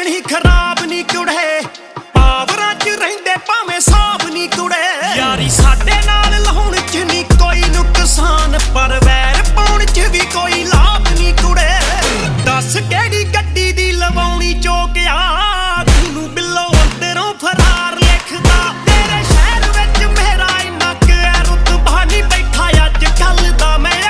ਲੱਗਣੀ ਖਰਾਬ ਨਹੀਂ ਕੁੜੇ। ਪਾਵਰਾਂ 'ਚ ਰਹਿੰਦੇ ਭਾਵੇਂ ਸਾਬ ਨਹੀਂ ਕੁੜੇ। ਯਾਰੀ ਸਾਡੇ ਨਾਲ ਲਾਉਣ 'ਚ ਨਹੀਂ ਕੋਈ ਨੁਕਸਾਨ, ਪਰ ਵੈਰ ਪਾਉਣ 'ਚ ਵੀ ਕੋਈ ਲਾਭ ਨਹੀਂ ਕੁੜੇ। ਦੱਸ ਕਿਹੜੀ ਗੱਡੀ ਦੀ ਲਵਾਉਣੀ ਚੋਕ